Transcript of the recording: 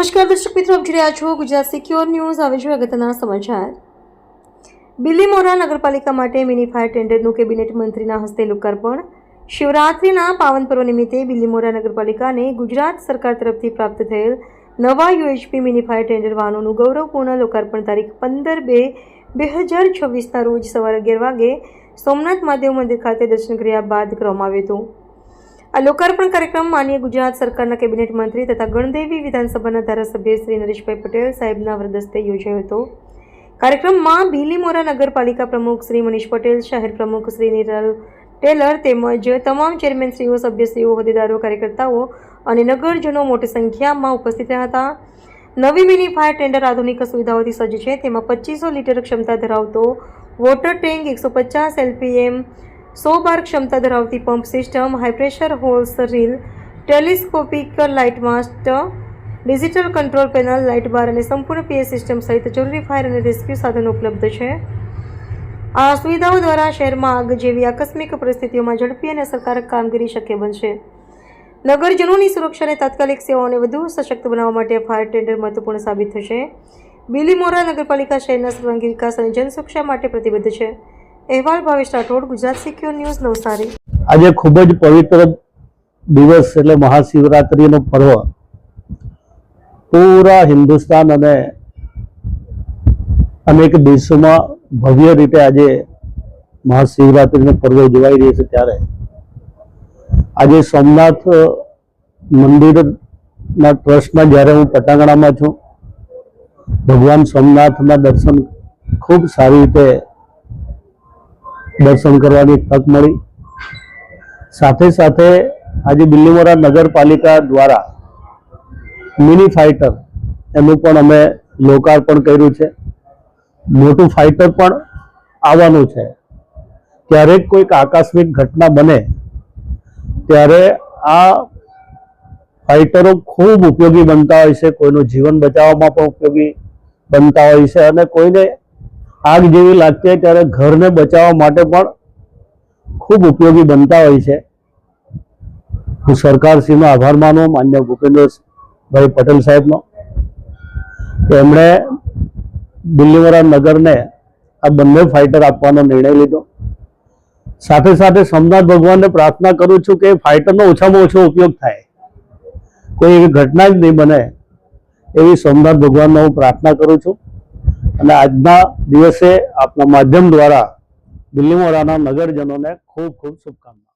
નમસ્કાર દર્શક મિત્રો, આપ જોઈ રહ્યા છો ગુજરાત સિક્યોર ન્યૂઝ આવે છે અગત્યના સમાચાર. બિલીમોરા નગરપાલિકા માટે મિની ફાયર ટેન્ડરનું કેબિનેટ મંત્રીના હસ્તે લોકાર્પણ. શિવરાત્રિના પાવન પર્વ નિમિત્તે બિલીમોરા નગરપાલિકાને ગુજરાત સરકાર તરફથી પ્રાપ્ત થયેલ નવા યુએચપી મિની ફાયર ટેન્ડર વાહનોનું ગૌરવપૂર્ણ લોકાર્પણ તારીખ પંદર બે બે હજાર છવ્વીસના રોજ સવારે અગિયાર વાગે સોમનાથ મહાદેવ મંદિર ખાતે દર્શન કર્યા બાદ કરવામાં આવ્યું હતું. આ લોકાર્પણ કાર્યક્રમ માન્ય ગુજરાત સરકારના કેબિનેટ મંત્રી તથા ગણદેવી વિધાનસભાના ધારાસભ્ય શ્રી નરેશભાઈ પટેલ સાહેબના વરદસ્તે યોજાયો હતો. કાર્યક્રમમાં ભીલીમોરા નગરપાલિકા પ્રમુખ શ્રી મનીષ પટેલ, શહેર પ્રમુખ શ્રી નિરલ ટેલર તેમજ તમામ ચેરમેનશ્રીઓ સભ્યશ્રીઓ, હોદ્દેદારો, કાર્યકર્તાઓ અને નગરજનો મોટી સંખ્યામાં ઉપસ્થિત રહ્યા હતા. નવી મિની ફાયર ટેન્ડર આધુનિક સુવિધાઓથી સજ્જ છે. તેમાં પચીસો લીટર ક્ષમતા ધરાવતો વોટર ટેન્ક, એકસો પચાસ એલપીએમ સો બાર ક્ષમતા ધરાવતી pump system high pressure hose reel telescopic light mast digital control panel light bar અને સંપૂર્ણ પીએ સિસ્ટમ સહિત જરૂરી ફાયર અને રેસ્ક્યુ સાધનો ઉપલબ્ધ છે. આ સુવિધાઓ દ્વારા શહેરમાં આગ જેવી આકસ્મિક પરિસ્થિતિઓમાં ઝડપી અને અસરકારક કામગીરી શક્ય બનશે. નગરજનોની સુરક્ષાને તાત્કાલિક સેવાઓને વધુ સશક્ત બનાવવા માટે ફાયર ટેન્ડર મહત્વપૂર્ણ સાબિત થશે. બિલીમોરા નગરપાલિકા શહેરના સર્વાંગી વિકાસ અને જનસુરક્ષા માટે પ્રતિબદ્ધ છે. અહેવાલ ભાવેશ રાઠોડ, ગુજરાત સિક્યોર ન્યૂઝ, નવસારી. આજે ખૂબ જ પવિત્ર દિવસ એટલે મહાશિવરાત્રિનો પર્વ. પૂરા હિન્દુસ્તાન અને અનેક દેશોમાં ભવ્ય રીતે આજે મહાશિવરાત્રિનો પર્વ ઉજવાઈ રહ્યો છે ત્યારે. આજે સોમનાથ મંદિરના ટ્રસ્ટમાં જ્યારે હું પટાંગણામાં છું, ભગવાન સોમનાથના દર્શન ખૂબ સારી રીતે દર્શન કરવાની તક મળી. સાથે સાથે આજે બિલ્લીમોરા નગરપાલિકા દ્વારા મિની ફાઇટર એનું પણ અમે લોકાર્પણ કર્યું છે. મોટું ફાઇટર પણ આવવાનું છે. ક્યારેક કોઈક આકસ્મિક ઘટના બને, ત્યારે આ ફાઇટરો ખૂબ ઉપયોગી બનતા હોય છે. કોઈનું જીવન બચાવવામાં પણ ઉપયોગી બનતા હોય છે અને કોઈને આગ જેવી લાગતી હોય ત્યારે ઘરને બચાવવા માટે પણ ખૂબ ઉપયોગી બનતા હોય છે. હું સરકારશ્રીનો આભાર માનું, માન્ય ભૂપેન્દ્રભાઈ પટેલ સાહેબનો. એમણે દિલ્હીવરા નગરને આ બંને ફાઇટર આપવાનો નિર્ણય લીધો. સાથે સાથે સોમનાથ ભગવાનને પ્રાર્થના કરું છું કે ફાઇટરનો ઓછામાં ઓછો ઉપયોગ થાય. કોઈ એવી ઘટના જ નહીં બને એવી સોમનાથ ભગવાનનો હું પ્રાર્થના કરું છું. અને આજના દિવસે આપના માધ્યમ દ્વારા દિલ્હીમોરાના નગરજનોને ખૂબ ખૂબ શુભકામના.